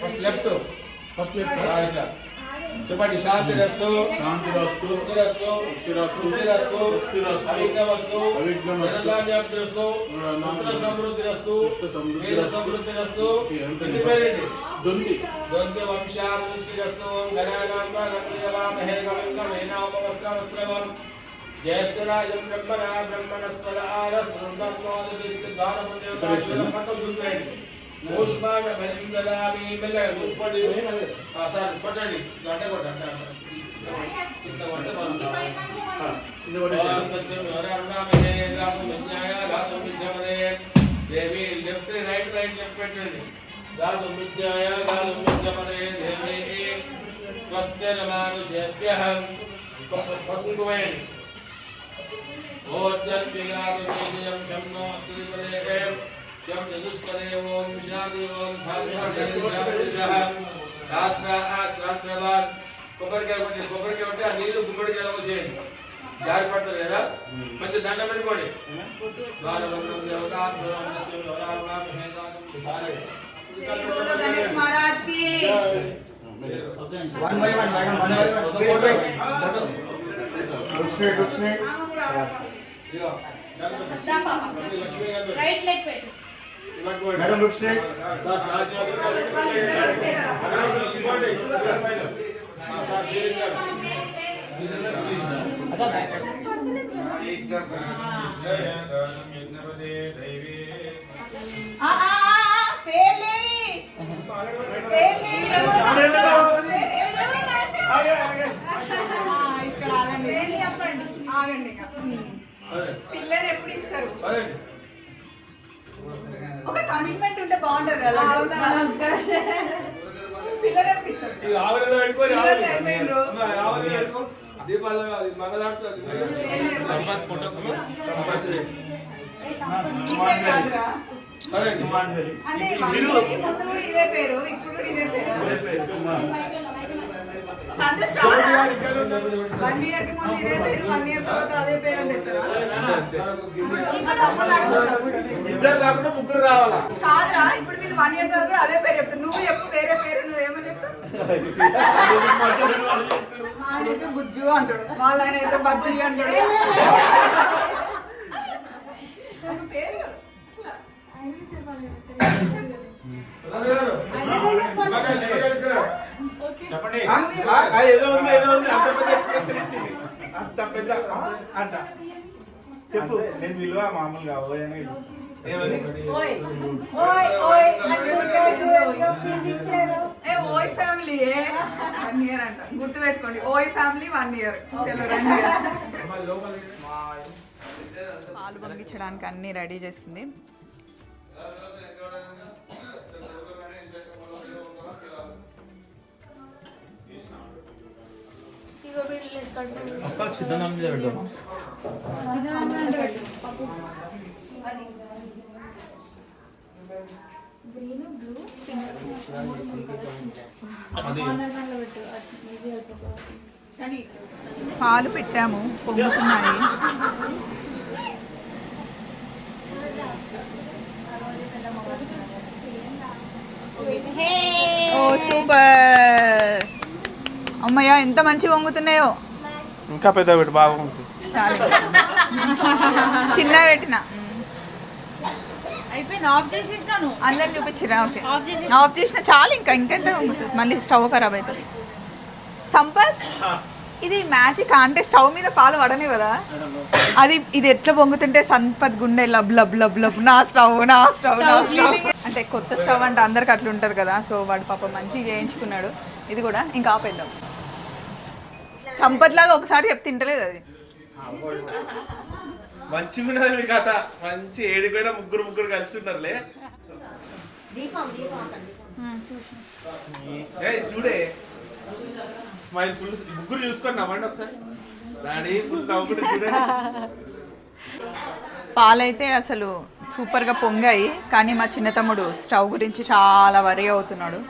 First left first left చెప్పండి శాంతి రస్తు. శాంతి రస్తు. స్థిరస్తు స్థిరస్తు అవిఘ్నమస్తు అవిఘ్నమస్తు ధనధాన్యాభివృద్ధిరస్తు పుత్ర సమృద్ధిరస్తు పుత్ర సమృద్ధిరస్తు వేద సమృద్ధిరస్తు ఎంత ఇది పేరేంటి? దొంది ద్వంద్వ వంశాభివృద్ధిరస్తు గణానాంగా గణ్యవామహే గవింగమేనామవస్త్రవస్త్రవం జ్యేష్ఠరాజం బ్రహ్మణ బ్రహ్మణస్పద చూసుకోండి పుష్పాన బలిందలామి మెల్లగా చూసుకోండి ఆ, సార్ కొట్టండి గంట కొట్టండి ఇట్లా కొట్టే మనం ఇది ఒకటి దేవి లెఫ్ట్ రైట్ రైట్ లెఫ్ట్ పెట్టండి గాలు మిథ్యాయ గాలు మిథ్యమనే దేవి స్వస్తిరమానుషేభ్యః పకుంకుమేయండి ఓర్జన్విగాదు విజయం శంనో అస్తిపదే శం చతుష్పదే ఓం शं चतुष्पदे ओम विषादे ओम भाग्यवान हाँ, सात्रा आठ सात्रा बार। कोपर के बटे कोपर के बटे नीलू तो गुमड़ के लवो सेम जारी पड़ता रहेगा मचे हम्म। दाना बन पड़े। द्वार वरम देवता द्वार वरम देवता राम है दान सारे। जय बोलो गणेश महाराज की। One by one madam one by one. Photo photo. कुछ नहीं कुछ नहीं या राइट लेग पे। ఆగండి ఇక. అదే. పిల్లని ఎప్పుడు ఇస్తారు అదే. ఒక కమిట్మెంట్ ఉంటే బాగుంటది కదా. పిల్లలు అంటే మమ్మీకి ముందు కూడా ఇదే పేరు ఇప్పుడు కూడా ఇదే పేరు? వన్ ఇయర్కి ముందు ఇదే పేరు వన్ ఇయర్ తర్వాత అదే పేరు అని. ఇద్దరు కాకుండా ముగ్గురు రావాలా? కాదురా ఇప్పుడు వీళ్ళు వన్ ఇయర్ తర్వాత అదే పేరు చెప్తారు. నువ్వు చెప్పు వేరే పేరు నువ్వు ఏమని చెప్తావు? బుజ్జు అంటాడు. వాళ్ళ ఆయన అయితే బజ్జి అంటాడు. ఏదో ఉంది ఏదో ఉంది. అంత పెద్ద ఎక్స్ప్రెషన్ ఇచ్చింది. అంత పెద్ద అంట. చెప్పు. నేను విలువ మామూలుగా ఓయనే. ఏమని? ఓయ్. ఓయ్ ఓయ్. ఏ ఓయ్ ఫ్యామిలీ వన్ ఇయర్ అంట. గుర్తు పెట్టుకోండి ఓయ్ ఫ్యామిలీ వన్ ఇయర్. చలో రండి పాలు పంపించడానికి అన్ని రెడీ చేస్తుంది ఈజీ అయిపోతుంది పాలు పెట్టాము పొంగుతున్నాయి. ఓ సూపర్. అమ్మయ్య ఎంత మంచి వంగుతున్నాయో. ఇంకా పెద్ద పెట్టి బాగుంటుంది చాలా. చిన్న పెట్టిన. అందరు చూపించిరా ఓకే. ఆఫ్ చేసిన చాలు ఇంకా ఇంకెంత వంగుతుంది మళ్ళీ స్టవ్ ఖరాబ్ అవుతుంది సంపత్ ఇది మ్యాజిక్ అంటే స్టవ్ మీద పాలు పడనే కదా అది ఇది ఎట్లా పొంగుతుంటే సంపత్ గుండె లబ్ లబ్ లబ్ లబ్ నా స్టవ్ నా స్టవ్ నా స్టవ్. అంటే కొత్త స్టవ్ అంటే అందరికి అట్లా ఉంటుంది కదా సో వాడు పాప మంచిగా చేయించుకున్నాడు. ఇది కూడా ఇంకా ఆపేద్దాం. సంపత్ లాగా ఒకసారి చెప్తే తింటలేదు అది. మంచిగా ఉన్నది మీ కథ. మంచి ఏడిపోయినా ముగ్గురు ముగ్గురు కలిసి ఉన్నారులే. చూడే. స్మైల్ ఫుల్ ముగ్గురు చూసుకొని నవ్వండి ఒకసారి. రాణి ఫుల్ నవ్వుకుంటే చూడండి. పాలైతే అసలు సూపర్గా పొంగాయి. కానీ మా చిన్న తమ్ముడు స్టవ్ గురించి చాలా వరి అవుతున్నాడు.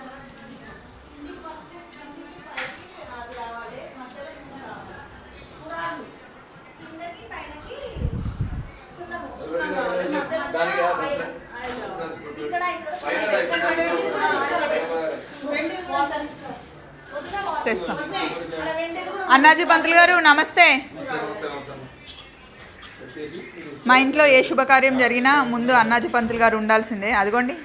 తెస్తాం. అన్నాజీ పంతులు గారు నమస్తే. మా ఇంట్లో ఏ శుభకార్యం జరిగినా ముందు అన్నాజీ పంతులు గారు ఉండాల్సిందే. అదిగోండి.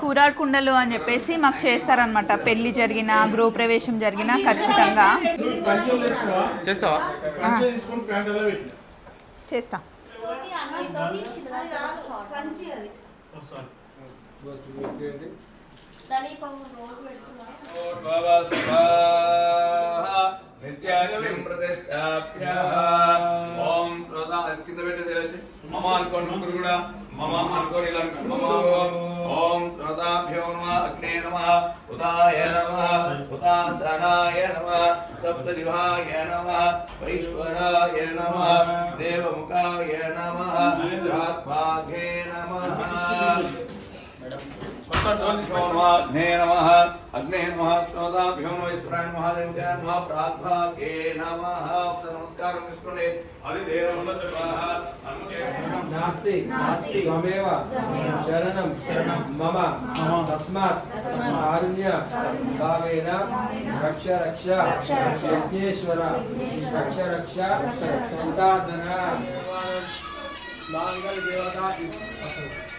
కూరాడు కుండలు అని చెప్పేసి మాకు చేస్తారనమాట పెళ్ళి జరిగిన గృహప్రవేశం జరిగినా ఖచ్చితంగా. చేస్తా. నిత్యాగ్నిం ప్రతిష్టాప్య ఓం శ్రోత కింద పెట్టేసి మమ అనుకోండి ముగ్గురు కూడా. मम अर्गुरिलम् मम ॐ श्रोताभ्यो नमः अग्ने नमः उताय नमः उतासनाय नमः सप्तदिवाय नमः वैश्वराय नमः देवमुखाय नमः रात्पाघे नमः। मैडम नमः। अग्ने नमः श्रोताभ्यो ईश्वराय नमः देवताय नमः प्रार्थाके नमः। नमस्कारं विष्णुने। अधिदेवमन्दवाः नास्ति। नास्ति। त्वमेव। शरणं। शरणं। मम। तस्मात्। कारुण्य। भावेन रक्ष रक्ष। यज्ञेश्वर। रक्ष रक्ष। सुतासन माङ्गल देवता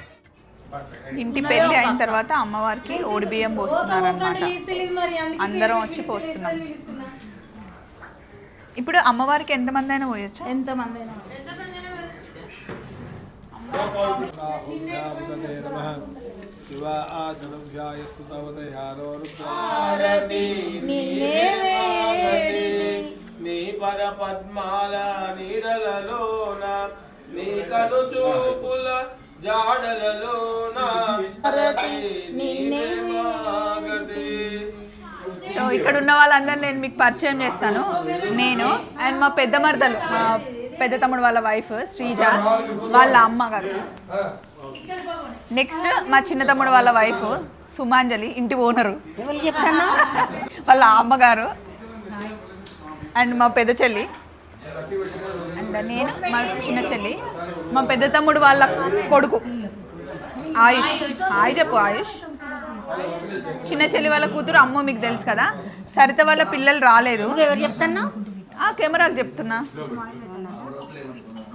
ఇంటి పెళ్ళి అయిన తర్వాత అమ్మవారికి ఓడి బియ్యం పోస్తున్నారు అనమాట అందరం వచ్చి పోస్తున్నాం. ఇప్పుడు అమ్మవారికి ఎంతమంది అయినా పోయొచ్చు? ఎంతమంది తవదయారో నీ పద పద్మాల నీడలలోన నీ కను చూపుల మాగతి. సో ఇక్కడ ఉన్న వాళ్ళందరినీ నేను మీకు పరిచయం చేస్తాను. నేను అండ్ మా పెద్ద మరదలు మా పెద్ద తమ్ముడు వాళ్ళ వైఫ్ శ్రీజ వాళ్ళ అమ్మ గారు. నెక్స్ట్ మా చిన్న తమ్ముడు వాళ్ళ వైఫ్ సుమాంజలి ఇంటి ఓనరు వాళ్ళ అమ్మగారు అండ్ మా పెద్ద చెల్లి. అండ్ నేను మా చిన్న చెల్లి. మా పెద్ద తమ్ముడు వాళ్ళ కొడుకు. ఆయుష్. హాయ్ చెప్పు ఆయుష్. చిన్న చెల్లి వాళ్ళ కూతురు అమ్మ మీకు తెలుసు కదా. సరిత వాళ్ళ పిల్లలు రాలేదు. ఎవరు చెప్తున్నా ఆ కెమెరాకి చెప్తున్నా.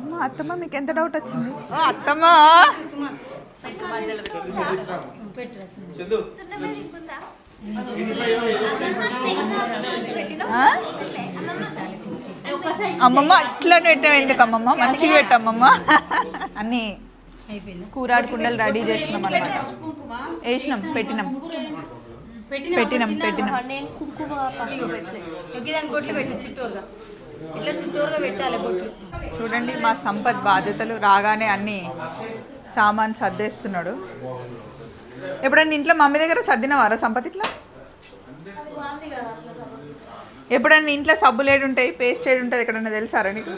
అమ్మ, అత్తమ్మ మీకు ఎంత డౌట్ వచ్చింది? అత్తమ్మ. చందు. ఆ? అమ్మమ్మ అట్లనే పెట్టావు ఎందుకు అమ్మమ్మ? మంచిగా పెట్టమ్మమ్మ అన్ని కూరాడు కుండలు రెడీ చేస్తున్నాం అనమాట వేసినాం పెట్టినాం. పెట్టినాం పెట్టినాం. పెట్టు చూడండి మా సంపత్ బాధ్యతలు రాగానే అన్ని సామాన్ సర్దేస్తున్నాడు. ఎప్పుడన్నా ఇంట్లో మమ్మీ దగ్గర సర్దినవారా సంపత్ ఇట్లా? ఎప్పుడన్నా ఇంట్లో సబ్బులు ఏడు ఉంటాయి పేస్ట్ ఏడు ఉంటుంది ఎక్కడన్నా తెలుసారా నీకు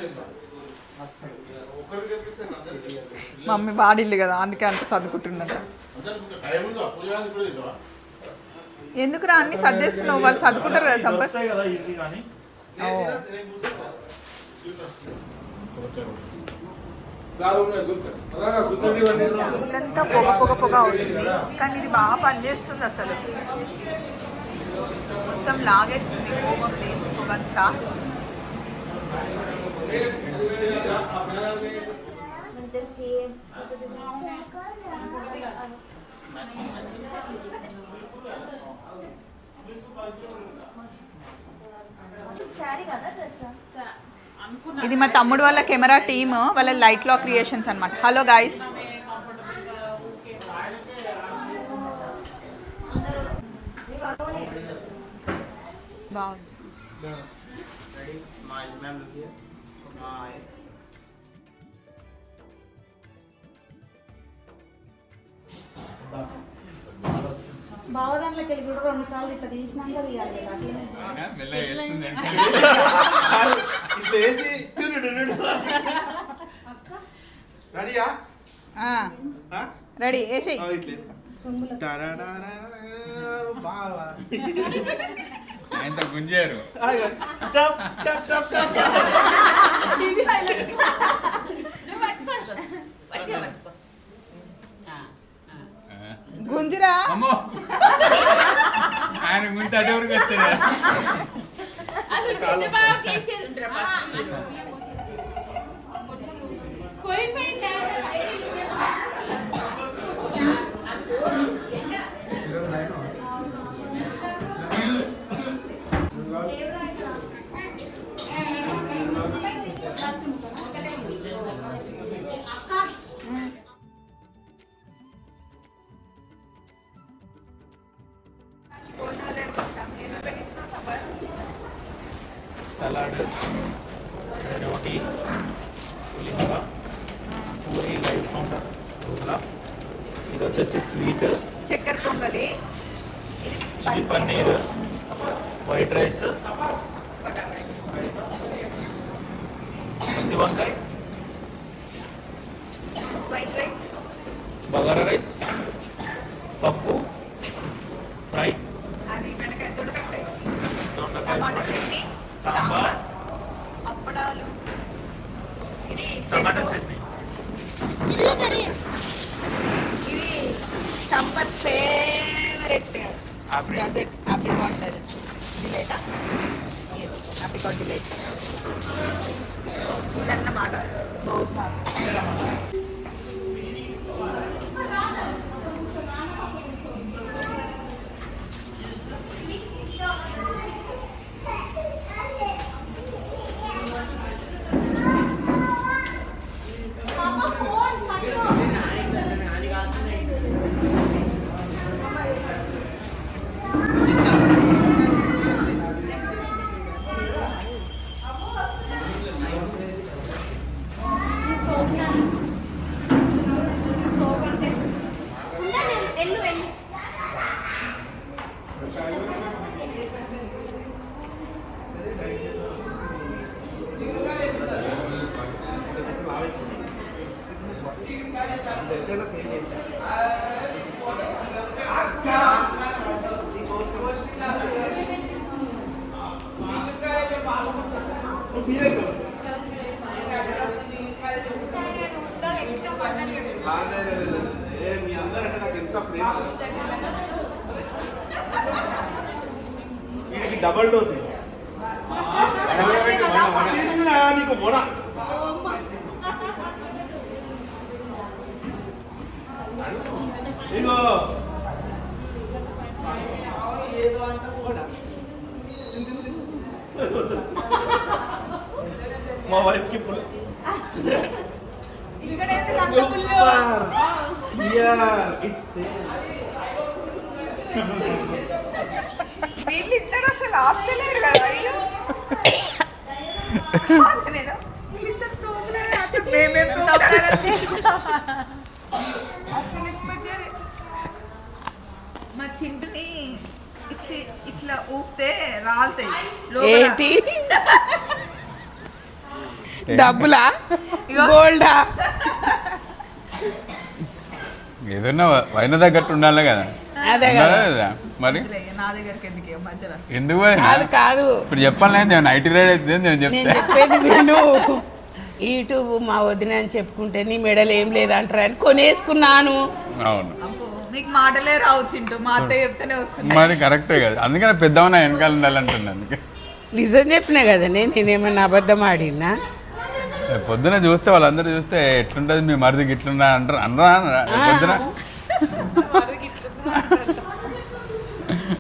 మమ్మీ వాడిల్లు కదా అందుకే అంత సర్దుకుంటున్నాడు టైం ఉంది అప్పుడు కాదు ఇప్పుడు ఇదిగో. ఎందుకురా అన్ని సర్దేస్తున్నావు వాళ్ళు సర్దుకుంటారు కదా సంపత్. ఇల్లంతా పొగ పొగ పొగ అవుతుంది కానీ ఇది బాగా పనిచేస్తుంది అసలు మొత్తం లాగేస్తుంది కోపం లేదు పొగంతా ఇది మా తమ్ముడు వాళ్ళ కెమెరా టీమ్ వాళ్ళ లైట్ లా క్రియేషన్స్ అన్నమాట. హలో గాయస్ బావ దాంట్లోకి వెళ్ళి కూడా రెండు సార్లు ఇట్లా తీసినాక తీయాలి రెడీయా రెడీ వేసేయి ఇట్లా ఆయన గుంజారు. గుంజురా. అమ్మో. ఆయన గుంత అడవురికి వస్తారు? సలాడ్ వచ్చేసి స్వీట్. చక్కెర పొంగలి. ఇది పన్నీర్. White rice. పత్తి వంకాయ. White rice. బగారా రైస్. పప్పు. ఫ్రై. దొండకాయ. Sambar. Tomato chutney. Apple. Dessert apricot dessert delight apricot delight ఇదన్నమాట. ఏ, మీ అందరంటే నాకు ఎంత ప్రేమ వీడికి డబల్ డోస్ ఇది. చిన్న నీకు మొడ. ఇగో. మా వైఫ్కి ఫుల్ ఇట్స్ వీళ్ళిద్దరు అసలు ఆపలేరు కదా మా చింటుని ఇట్లా ఇట్లా ఊపితే రాలుతాయి. ఏంటి డబ్బులా. గోల్డా ఏదన్నా వైన తగ్గట్టు ఉండాలి కదా అదే కదా? మరి? వదిలేయ్, నా దగ్గరికి ఎందుకు? మధ్యలో. ఎందుకు? కాదు కాదు. ఇప్పుడు చెప్పాలి నేను ఐటీ రైడ్ అయితే నేను నేను చెప్తా చెప్పేది విను. యూట్యూబ్ మా వదిన అని చెప్పుకుంటే నీ మెడలు ఏం లేదంటారా అని కొనేసుకున్నాను. అవును. నీకు మాటలే రావు చింటూ. మా అత్తయ్య చెప్తేనే వస్తుంది. మరి కరెక్టే కదా. అందుకని పెద్దవన వెనకాల ఉండాలంటుంది అందుకే. నిజం చెప్పినా కదా నేను నేనేమన్నా అబద్ధం ఆడినా? పొద్దున చూస్తే వాళ్ళందరూ చూస్తే ఎట్లుంటది మీ మరిదికి ఇట్లున్నా అంటారు. అనరా? పొద్దున?